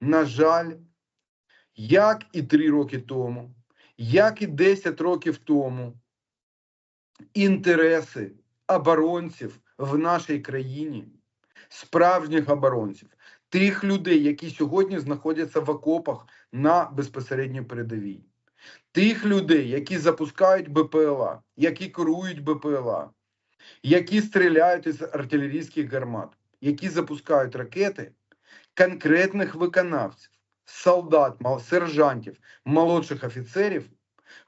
на жаль, як і три роки тому, як і 10 років тому, інтереси оборонців в нашій країні, справжніх оборонців, тих людей, які сьогодні знаходяться в окопах на безпосередньо передовій, тих людей, які запускають БПЛА, які керують БПЛА, які стріляють із артилерійських гармат, які запускають ракети, конкретних виконавців, солдат, сержантів, молодших офіцерів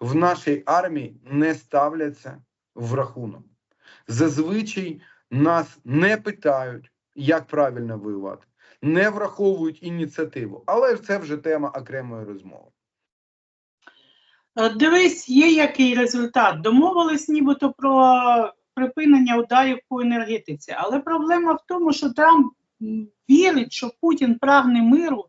в нашій армії не ставляться в рахунок. Зазвичай нас не питають, як правильно воювати, не враховують ініціативу, але це вже тема окремої розмови. Е, Дивись, є який результат. Домовились нібито про припинення ударів по енергетиці. Але проблема в тому, що Трамп вірить, що Путін прагне миру.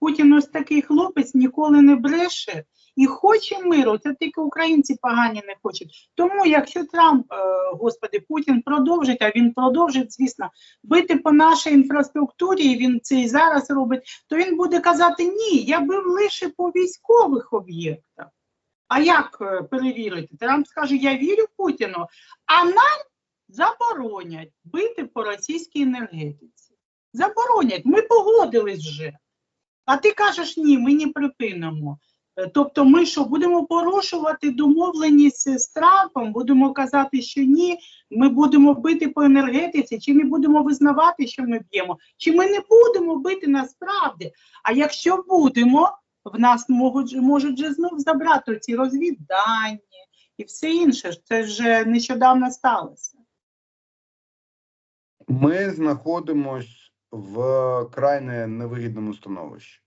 Путін ось такий хлопець ніколи не бреше і хоче миру. Це тільки українці погані не хочуть. Тому, якщо Трамп, е, господи, Путін продовжить, а він продовжить, звісно, бити по нашій інфраструктурі, і він це і зараз робить, то він буде казати: ні, я бив лише по військових об'єктах. А як е, перевірити? Трамп скаже, я вірю Путіну, а нам заборонять бити по російській енергетиці. Заборонять, ми погодились вже. А ти кажеш, ні, ми не припинимо. Е, Тобто, ми що будемо порушувати домовленість з Трампом, будемо казати, що ні, ми будемо бити по енергетиці, чи ми будемо визнавати, що ми б'ємо, чи ми не будемо бити насправді. А якщо будемо, в нас можуть, можуть же знов забрати ці розвіддані і все інше. Це вже нещодавно сталося. Ми знаходимося в крайне невигідному становищі.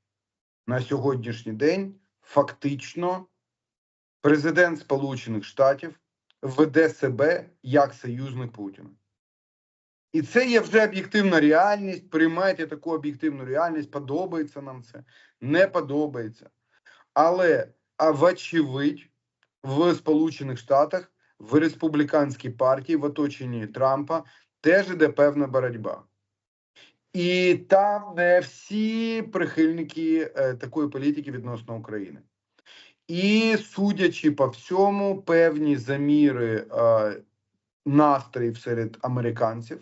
На сьогоднішній день фактично президент Сполучених Штатів веде себе як союзник Путіна. І це є вже об'єктивна реальність. Приймайте таку об'єктивну реальність, подобається нам це, не подобається. Але, а вочевидь, в Сполучених Штатах, в республіканській партії, в оточенні Трампа, теж іде певна боротьба. І там не всі прихильники е, такої політики відносно України. І судячи по всьому, певні заміри е, настроїв серед американців,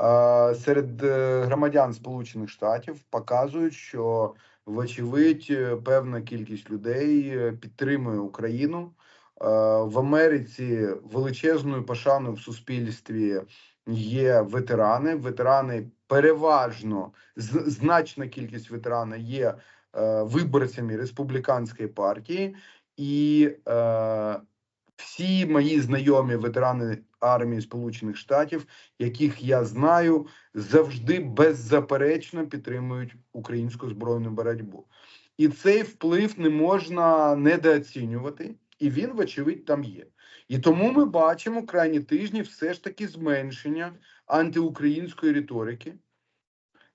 е, серед громадян Сполучених Штатів показують, що вочевидь певна кількість людей підтримує Україну. В Америці величезною пошаною в суспільстві є ветерани. Ветерани переважно значна кількість ветерана є е, виборцями республіканської партії, і е, всі мої знайомі ветерани армії Сполучених Штатів, яких я знаю, завжди беззаперечно підтримують українську збройну боротьбу. І цей вплив не можна недооцінювати, і він, вочевидь, там є. І тому ми бачимо крайні тижні все ж таки зменшення антиукраїнської риторики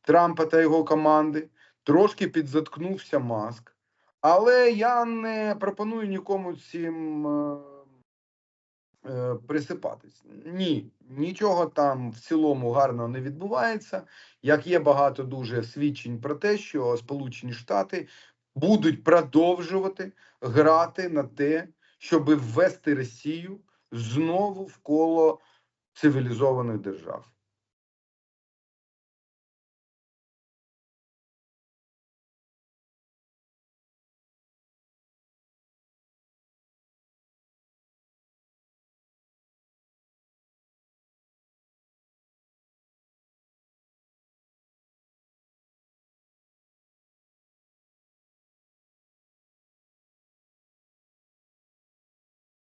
Трампа та його команди. Трошки підзаткнувся маск. Але я не пропоную нікому цим е, е, присипатись. Ні, нічого там в цілому гарного не відбувається. Як є багато дуже свідчень про те, що Сполучені Штати будуть продовжувати грати на те, щоб ввести Росію знову в коло цивілізованих держав.